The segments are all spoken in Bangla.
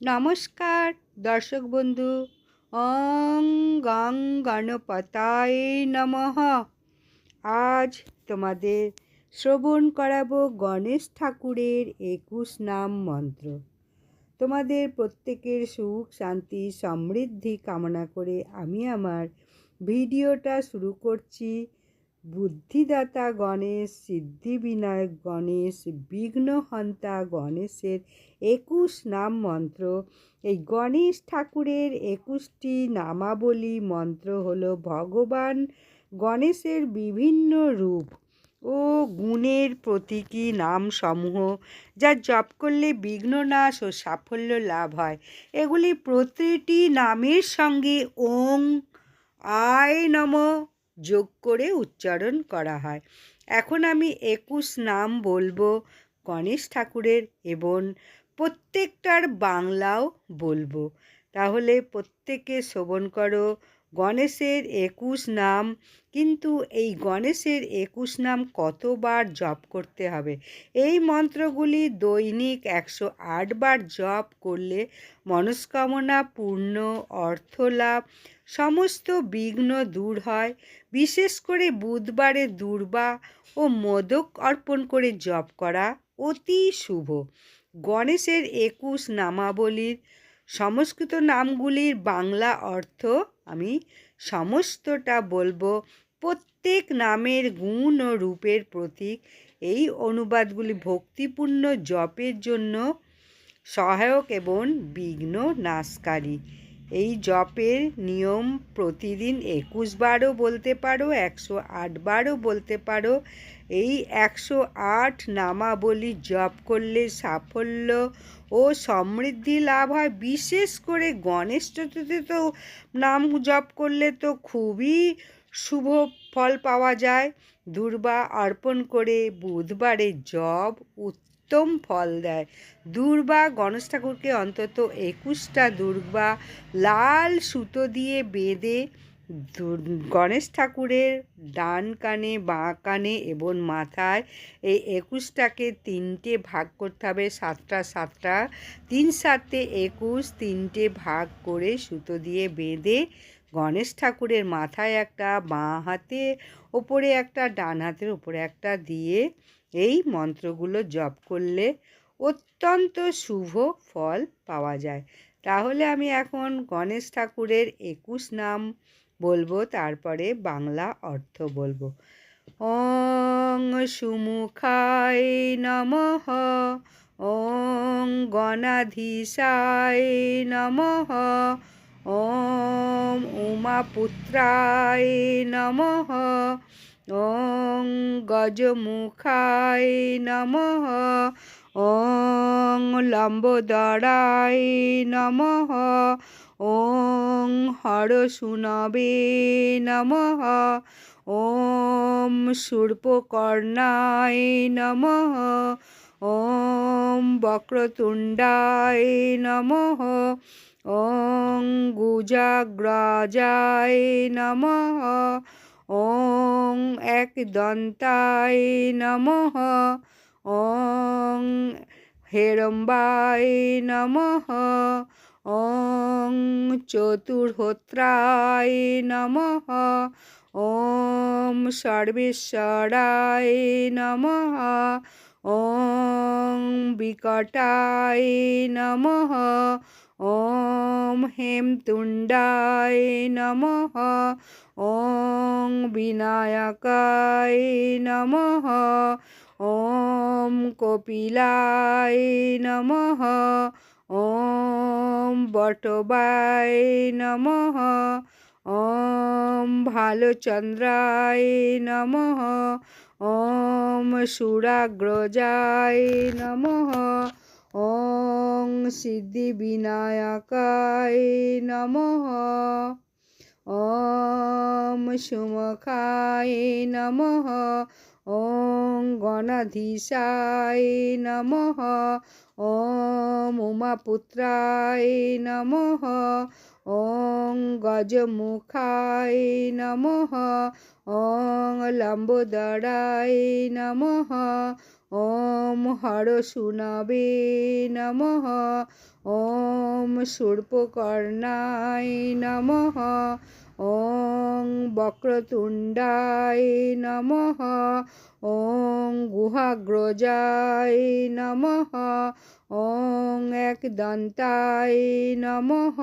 নমস্কার, দর্শক বন্ধু। অং গং গণপতায় নমঃ। আজ তোমাদের শ্রবণ করাবো গণেশ ঠাকুরের একুশ নাম মন্ত্র। তোমাদের প্রত্যেকের সুখ, শান্তি, সমৃদ্ধি কামনা করে আমি আমার ভিডিওটা শুরু করছি। বুদ্ধিদাতা গণেশ, সিদ্ধিবিনায়ক গণেশ, বিঘ্নহন্তা গণেশের একুশ নাম মন্ত্র। এই গণেশ ঠাকুরের একুশটি নামাবলী মন্ত্র হল ভগবান গণেশের বিভিন্ন রূপ ও গুণের প্রতীকী নামসমূহ, যা জপ করলে বিঘ্ননাশ ও সাফল্য লাভ হয়। এগুলি প্রতিটি নামের সঙ্গে ওং, আয় নম যোগ করে উচ্চারণ করা হয়। এখন আমি একুশ নাম বলব, গণেশ ঠাকুরের এবং প্রত্যেকটার বাংলাও বলব। তাহলে প্রত্যেকে শ্রবণ করো গণেশের একুশ নাম। কিন্তু এই গণেশের একুশ নাম কতবার জপ করতে হবে? এই মন্ত্রগুলি দৈনিক একশো বার জপ করলে মনস্কামনা পূর্ণ অর্থ লাভ সমস্ত বিঘ্ন দূর হয়। বিশেষ করে বুধবারে দুর্বা ও মোদক অর্পণ করে জপ করা অতি শুভ। গণেশের একুশ নামাবলীর সংস্কৃত নামগুলির বাংলা অর্থ আমি সমস্তটা বলব। প্রত্যেক নামের গুণ ও রূপের প্রতীক। এই অনুবাদগুলি ভক্তিপূর্ণ জপের জন্য সহায়ক এবং বিঘ্ন নাশকারী। এই জপের নিয়ম প্রতিদিন একুশ বারও বলতে পারো, একশো আট বারও বলতে পারো। এই একশো আট নামাবলী জপ করলে সাফল্য ও সমৃদ্ধি লাভ হয়। বিশেষ করে গণেশ চতুর্থী তো নাম জপ করলে তো খুবই শুভ ফল পাওয়া যায়। দুর্বা অর্পণ করে বুধবারে জব উত্তম ফল দেয়। দুর্বা গণেশ ঠাকুরকে অন্তত একুশটা দুর্বা লাল সুতো দিয়ে বেঁধে গণেশ ঠাকুরের ডান কানে, বাঁ কানে এবং মাথায় এই একুশটাকে তিনটে ভাগ করতে হবে। সাতটা সাতটা, তিন সাতে একুশ, তিনটে ভাগ করে সুতো দিয়ে বেঁধে গণেশ ঠাকুরের মাথায় একটা, বাঁ হাতে, ওপরে একটা, ডান হাতের ওপরে একটা দিয়ে এই মন্ত্রগুলো জপ করলে অত্যন্ত শুভ ফল পাওয়া যায়। তাহলে আমি এখন গণেশ ঠাকুরের একুশ নাম বলব, তারপরে বাংলা অর্থ বলব। অং সুমুখায় নমঃ, ওং গণাধীশায় নমঃ, ওম উমাপুত্রায় নমঃ ওং গজমুখায় নমঃ ওং লম্বোদরায় নমঃ ওং হরসুনবে নমঃ ওম সূর্পকর্ণায় নমঃ ওম বক্রতুণ্ডায় নমঃ ওং গুজাগ্রজায় নমঃ ওং একদন্তায় নমঃ ওং হেরম্বায় নমঃ ওং চতুর্হোত্রায় নমঃ ওম সর্বেশ্বরায় নমঃ ওং বিকটায় নমঃ ওম হেমতুণ্ডায় নমঃ ওং বিনায়কায় নমঃ ওম কপিলায় নমঃ ওম বটবায় নমঃ ওম ভালচন্দ্রায় নমঃ ওম সুরাগ্রজায় নমঃ ওং সিদ্ধিবিনায়কায় নমঃ ওম সুমখায় নমঃ ওং গণাধীশায় নমঃ ওম উমাপুত্রায় নমঃ ওং গজমুখায় নমঃ ওং লম্বোদরায় নমঃ ॐ हरशुनवे नमः ॐ शूर्पकर्णाय नमः ॐ वक्रतुण्डाय नमः ॐ गुहाग्रजाय नमः ॐ एकदन्ताय नमः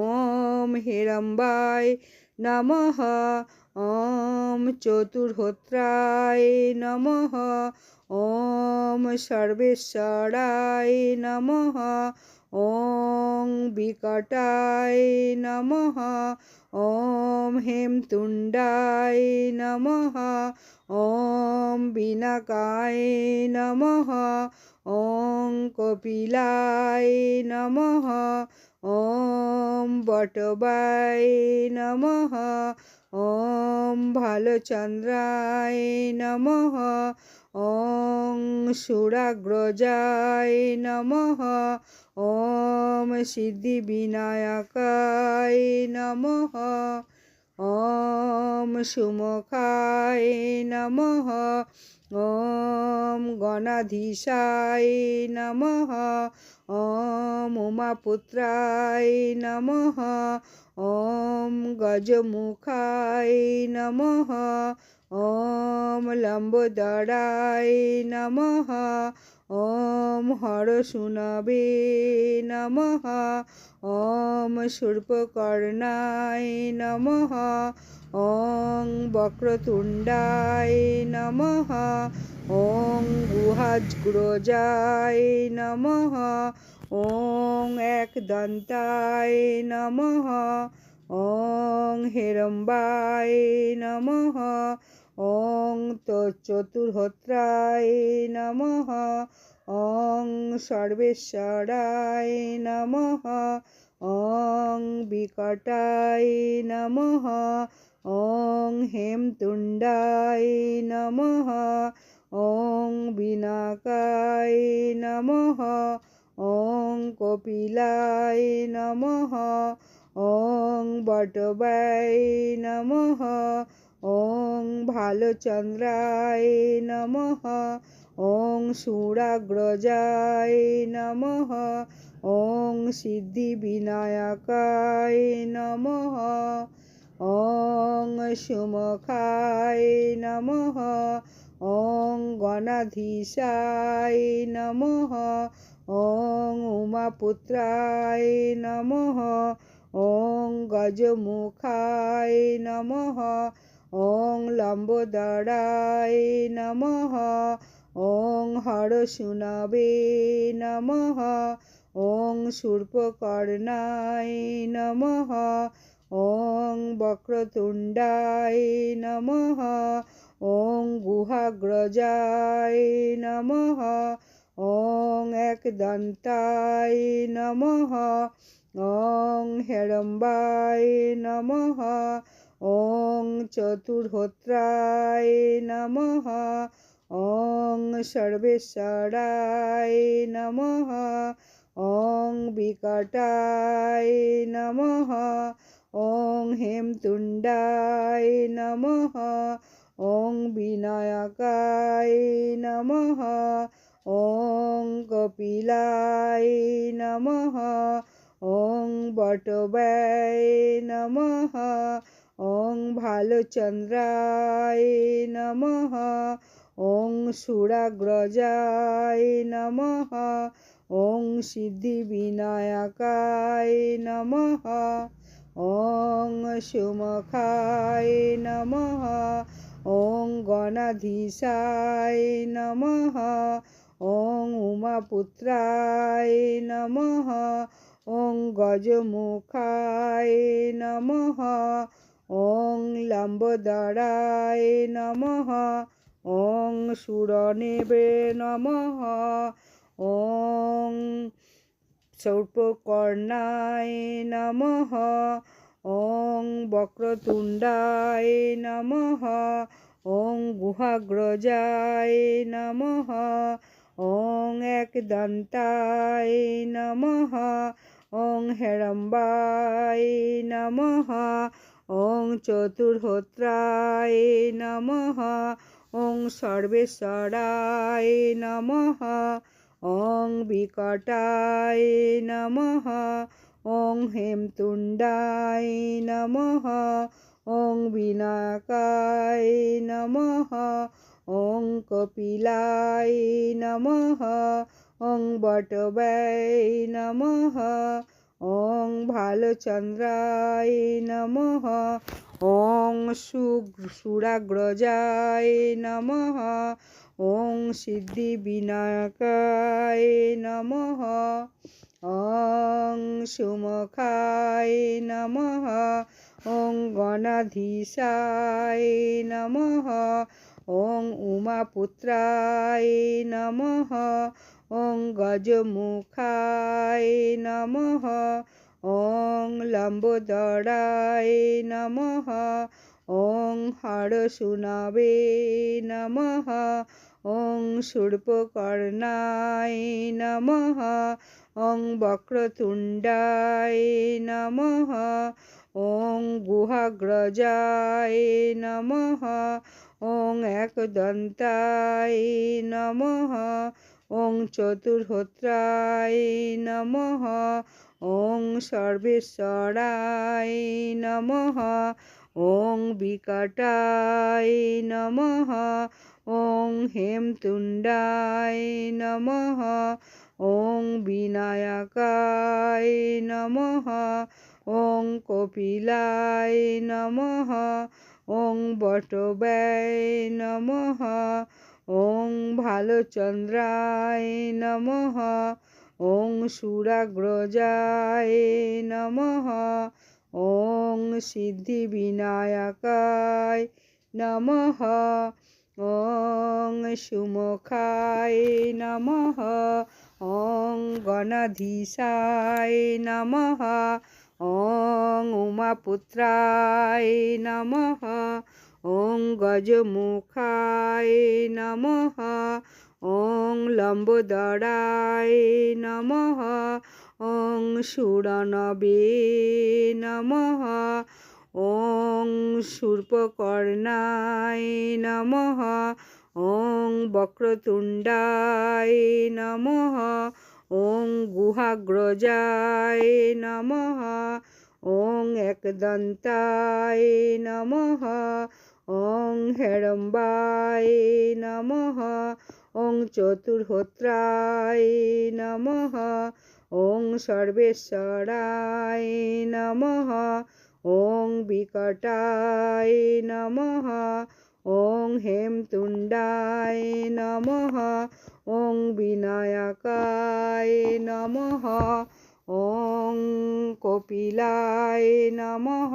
ॐ हिरम्बाय नमः ॐ चतुर्होत्राय नमः ॐ सर्वेश्वराय नमः ॐ विकटाय नमः ॐ हेमतुण्डाय नमः ॐ विनाकाय नमः ॐ कपिलाय नमः ॐ बटवाय नमः ॐ भालचन्द्राय नमः ॐ सुराग्रजाय नमः ॐ सिद्धिविनायकाय नमः ॐ सुमुखाय नमः ॐ गणाधीशाय नमः ॐ उमापुत्राय नमः ॐ गजमुखाय नमः ॐ लम्बोदराय नमः ॐ हरशुनवे नमः ॐ शूर्पकर्णाय नमः ॐ वक्रतुण्डाय नमः ॐ गुहाग्रजाय नमः ॐ एकदन्ताय नमः ॐ हिरम्बाय नमः ॐ चतुर्होत्राय नमः ॐ सर्वेश्वराय नमः ॐ विकटाय नमः ॐ हेमतुण्डाय नमः ॐ विनाकाय नमः ॐ कपिलाय नमः ॐ बटवाय नमः ॐ भालचन्द्राय नमः ॐ सुराग्रजाय नमः ॐ सिद्धिविनायकाय नमः অং সুমখায় নমঃ অং গণাধীশাই নমঃ অং উমাপুত্রায় নমঃ অং গজমুখায় নমঃ অং লম্বোদরায় নমঃ অং হরসুনবে নমঃ অং সূর্পকর্ণায় নমঃ ॐ वक्रतुण्डाय नमः ॐ गुहाग्रजाय नमः ॐ एकदन्ताय नमः ॐ हेरम्बाय नमः ॐ चतुर्होत्राय नमः ॐ सर्वेश्वराय नमः ॐ विकटाय नमः ॐ हेमतुण्डाय नमः ॐ विनायकाय नमः ॐ कपिलाय नमः ॐ बटवाय नमः ॐ भालचन्द्राय नमः ॐ सुराग्रजाय नमः ॐ सिद्धिविनायकाय नमः ॐ सुमुखाय नमः ॐ गणाधीशाय नमः ॐ उमापुत्राय नमः ॐ गजमुखाय नमः ॐ लम्बोदराय नमः ॐ सुरनेवे नमः ॐ সর্পকর্ণায় নম। ওং বক্রতুণ্ডায় নমঃ। ওং গুহাগ্রজায় নমঃ। ওং একদন্তায় নমঃ। ওং হেড়ম্বায় নমঃ। ওং চতুর্হত্রায় নমঃ। ওং সর্বেশ্বরায় নমঃ। ॐ विकटाय नमः ॐ हेमतुण्डाय नमः ॐ विनाकाय नमः ॐ कपिलाय नमः ॐ बटवै नमः ॐ भालचन्द्राय नमः ॐ सुग् सुराग्रजाय नमः ওং সিদ্ধি বিনাকায় নম। অং সুমখায় নম। ওং গণাধীশায় নম। ওং উমাপুত্রায় নম। ওং গজমুখায় নম। ওং লম্বোদরায় নম। ওং হর সুনাবে নমঃ। ওং শূর্পকর্ণায় নমঃ। ওং বক্রতুণ্ডায় নমঃ। ওং গুহাগ্রজায় নমঃ। ওং একদন্তায় নমঃ। ওং চতুর্হত্রায় নমঃ। ওং সর্বেশ্বরায় নমঃ। ওং বিকটায় নমঃ, ওং হেমতুণ্ডায় নমঃ, ওং বিনায়কায় নমঃ, ওং কপিলায় নমঃ, ওং বটব্যয় নমঃ, ওং ভালচন্দ্রায় নমঃ, ওং সুরাগ্রজায় নমঃ ওং সিদ্ধি বিনায়কায় নমঃ। ওং সুমখায় নমঃ। ওং গণধীশায় নমঃ। ওং উমাপুত্রায় নমঃ। ওং গজমুখায় নমঃ। ওং লম্বোদরায় নমঃ। ওং সুরনবে নম ওং সূর্পকর্ণায় নম ওং বক্রতুণ্ডায় নম ওং গুহাগ্রজায় নম ওং একদন্তায় নম ওং হেড়ম্বায় নম ওং চতুর্হোত্রায় নম ওং সর্বেশ্বরায় নমঃ ওং বিকটায় নমঃ ওং হেমতুণ্ডায় নমঃ ওং বিনায়কায় নমঃ ওং কপিলায় নমঃ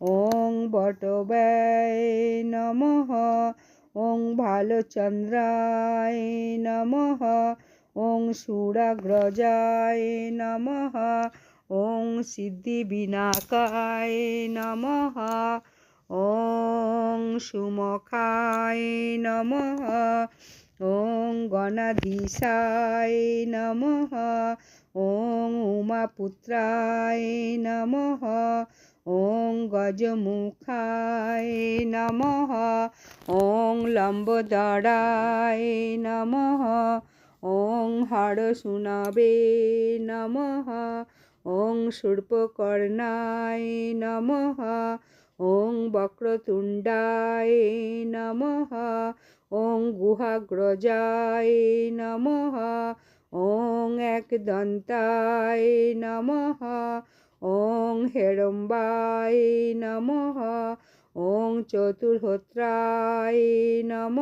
ওং বটব্যায় নমঃ ওং ভালচন্দ্রায় নমঃ ওং সুরাগ্রজায় নমঃ। ওং সিদ্ধিবিনাকায় নমঃ। ওং সুমখায় নমঃ। ওং গণাধীশায় নমঃ। ওং উমাপুত্রায় নমঃ। ওং গজমুখায় নমঃ। ওং লম্বদড়ায় নমঃ। ওং হাড় শুনাবে নম। ওং সূর্পকর্ণায় নম। ওং বক্রতুণ্ডায় নম। ওং গুহাগ্রজায় নম। ওং একদন্তায় নম। ওং হেরম্বায় নম। ওং চতুর্হত্রায় নম।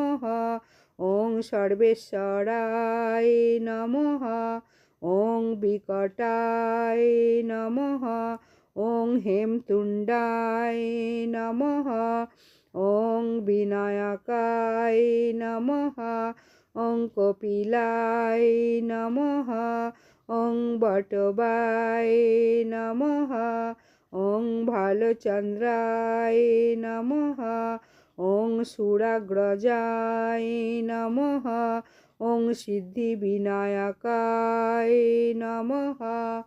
ওং সর্বেশ্বরায় নমঃ, ওং বিকটায় নমঃ, ওং হেমতুণ্ডায় নমঃ, ওং বিনায়কায় নমঃ, ওং কপিলায় নমঃ, ওং বটবায় নমঃ, ওং ভালচন্দ্রায় নমঃ ওং সুরাগ্রজায় নমঃ। ওং সিদ্ধিবিনায়কায় নমঃ।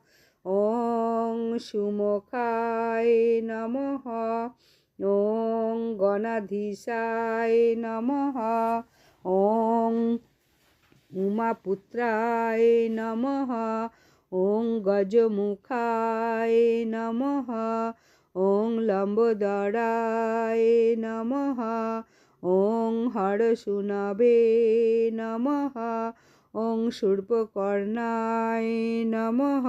ওং সুমুখায় নমঃ। ওং গণাধীশায় নমঃ। ওং উমাপুত্রায় নমঃ। ওং গজমুখায় নমঃ। ওং লম্বোদরায় নমঃ। ওং হরসুনবে নমঃ। ওং শূর্পকর্ণায় নমঃ।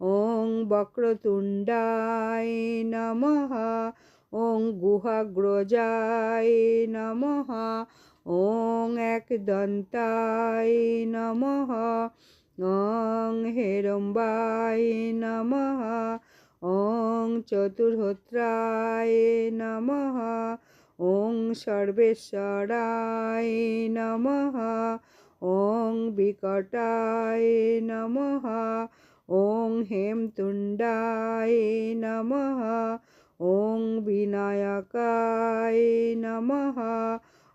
ওং বক্রতুণ্ডায় নমঃ। ওং গুহাগ্রজায় নমঃ। ওং একদন্তায় নমঃ। ওং হেরম্বায় নমঃ। ওং চতুর্হোত্রায় নমঃ। ওং সর্বেশ্বরায় নমঃ। ওং বিকটায় নমঃ। ওং হেমতুণ্ডায় নমঃ। ওং বিনায়কায় নমঃ।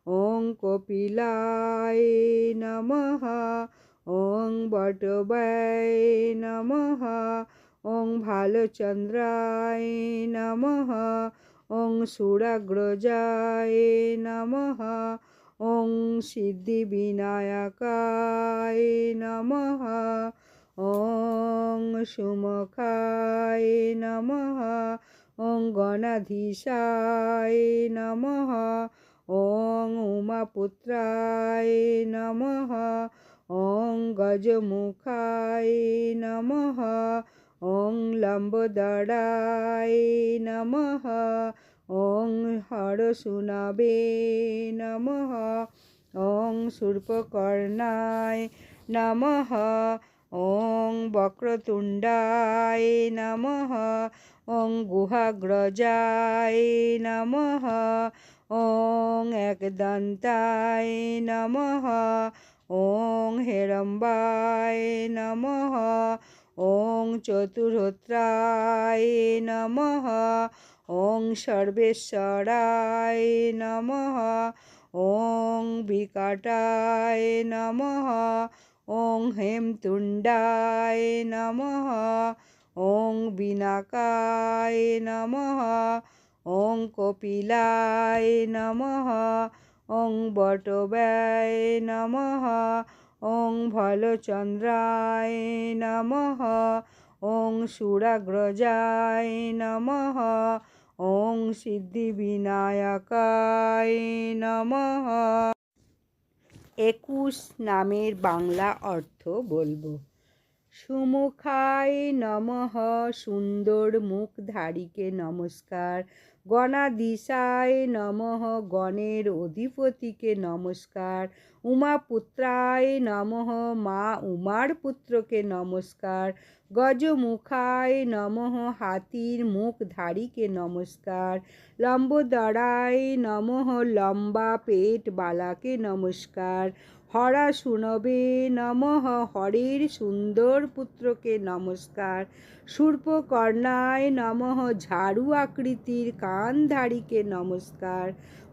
ওং কপিলায় নমঃ। ওং বটবায় নমঃ। ওং ভালচন্দ্রায় নমঃ। ওং সুরাগ্রজায় নমঃ। ওং সিদ্ধিবিনায়কায় নমঃ। ওং সুমুখায় নমঃ। ওং গণাধীশায় নমঃ। ওং উমাপুত্রায় নমঃ। ওং গজমুখায় নমঃ। ওং লম্বোদরায় নমঃ। ওং হরসুনবে নমঃ। ওং শূর্পকর্ণায় নমঃ। ওং বক্রতুণ্ডায় নমঃ। ওং গুহাগ্রজায় নমঃ। ওং একদন্তায় নমঃ। ওং হেরম্বায় নমঃ। ওং চতুর্হোত্রায় নমঃ। ওং সর্বেশ্বরায় নমঃ। ওং বিকটায় নমঃ। ওং হেমতুণ্ডায় নমঃ। ওং বিনাকায় নমঃ। ওং কপিলায় নমঃ। ওং বটব্যয় নমঃ। ওং ভলচন্দ্রায় নমঃ। ওং সুরাগ্রজায় নমঃ। ওং সিদ্ধিবিনায়কায় নমঃ। একুশ নামের বাংলা অর্থ বলব। সুমুখায় নমঃ, সুন্দর মুখধারীকে নমস্কার। গণাদিশায় নমঃ গণের অধিপতিকে নমস্কার। উমাপুত্রায় নমঃ মা উমার পুত্রকে নমস্কার। গজমুখায় নমঃ হাতির মুখধারীকে নমস্কার। লম্বোদরায় নমঃ লম্বা পেট বালাকে নমস্কার। হরা শুনবে নমঃ হরের সুন্দর পুত্রকে নমস্কার। সূর্পকর্ণায় নমঃ ঝাড়ু আকৃতির কানধারীকে নমস্কার।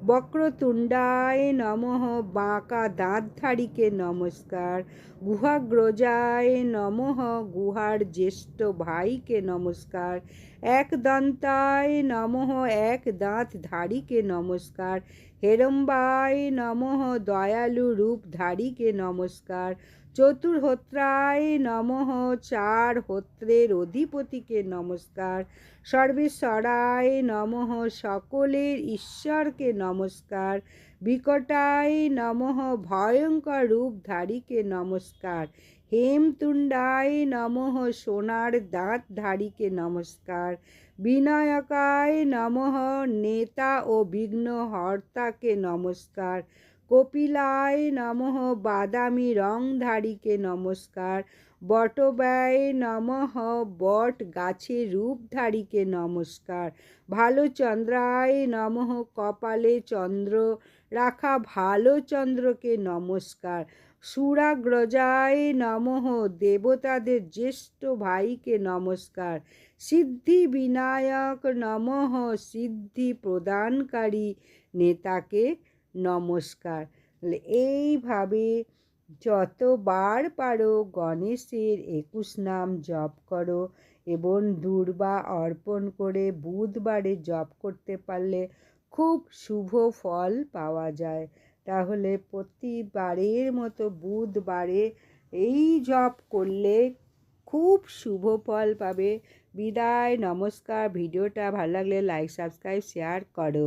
বক্রতুণ্ডায় নমঃ বাঁকা দাঁতধারীকে নমস্কার। গুহাগ্রজায় নমঃ গুহার জ্যেষ্ঠ ভাইকে নমস্কার। একদন্তায় নমঃ এক দাঁতধারীকে নমস্কার। হেরম্বায় নমঃ দয়ালু রূপধারীকে নমস্কার। চতুর্হোত্রায় নমঃ চার হোত্রের অধিপতিকে নমস্কার। সর্বেশ্বরায় নমঃ সকলের ঈশ্বরকে নমস্কার। বিকটায় নমঃ ভয়ঙ্কর রূপধারীকে নমস্কার। হেমতুণ্ডায় নমঃ সোনার দাঁতধারীকে নমস্কার। বিনায়কায় নমঃ নেতা ও বিঘ্ন হর্তাকে নমস্কার। কপিলায় নমঃ বাদামি রংধারীকে নমস্কার। বটব্যয় নমঃ বট গাছের রূপধারীকে নমস্কার। ভালো চন্দ্রায় নমঃ কপালে চন্দ্র, রাখা ভালো চন্দ্রকে নমস্কার। সুরাগ্রজায় নমঃ দেবতাদের জ্যেষ্ঠ ভাইকে নমস্কার। সিদ্ধি বিনায়ক নমঃ সিদ্ধি প্রদানকারী নেতাকে নমস্কার। এইভাবে যতবার পারো গণেশের একুশ নাম জপ করো এবং দুর্বা অর্পণ করে বুধবারে জপ করতে পারলে খুব শুভ ফল পাওয়া যায়। তাহলে প্রতিবারের মতো বুধবারে এই জপ করলে খুব শুভ ফল পাবে। বিদায়, নমস্কার। ভিডিওটা ভালো লাগলে লাইক সাবস্ক্রাইব শেয়ার করো।